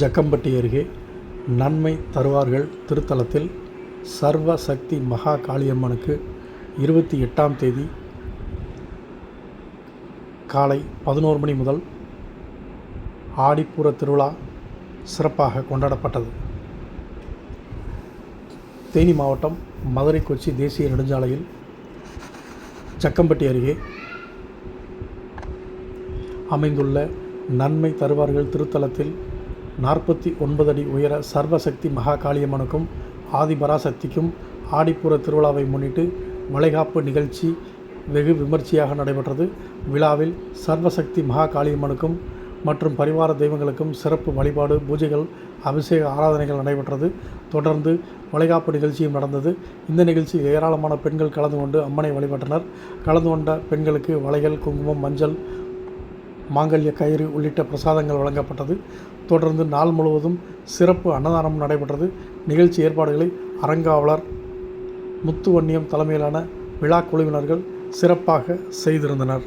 ஜக்கம்பட்டி அருகே நன்மை தருவார்கள் திருத்தலத்தில் சர்வ சக்தி மகா காளியம்மனுக்கு இருபத்தி எட்டாம் தேதி காலை பதினோரு மணி முதல் ஆடிப்பூர திருவிழா சிறப்பாக கொண்டாடப்பட்டது. தேனி மாவட்டம் மதுரை கொச்சி தேசிய நெடுஞ்சாலையில் ஜக்கம்பட்டி அருகே அமைந்துள்ள நன்மை தருவார்கள் திருத்தலத்தில் நாற்பத்தி ஒன்பது அடி உயர சர்வசக்தி மகா காளியம்மனுக்கும் ஆதிபராசக்திக்கும் ஆடிப்புற திருவிழாவை முன்னிட்டு வளைகாப்பு நிகழ்ச்சி வெகு விமர்சையாக நடைபெற்றது. விழாவில் சர்வசக்தி மகா காளியம்மனுக்கும் மற்றும் பரிவார தெய்வங்களுக்கும் சிறப்பு வழிபாடு பூஜைகள் அபிஷேக ஆராதனைகள் நடைபெற்றது. தொடர்ந்து வளைகாப்பு நிகழ்ச்சியும் நடந்தது. இந்த நிகழ்ச்சியில் ஏராளமான பெண்கள் கலந்து கொண்டு அம்மனை வழிபட்டனர். கலந்து கொண்ட பெண்களுக்கு வளைகள் குங்குமம் மஞ்சள் மாங்கல்ய கயிறு உள்ளிட்ட பிரசாதங்கள் வழங்கப்பட்டது. தொடர்ந்து நாள் முழுவதும் சிறப்பு அன்னதானம் நடைபெற்றது. நிகழ்ச்சி ஏற்பாடுகளை அறங்காவலர் முத்துவன்னியம் தலைமையிலான விழா குழுவினர்கள் சிறப்பாக செய்திருந்தனர்.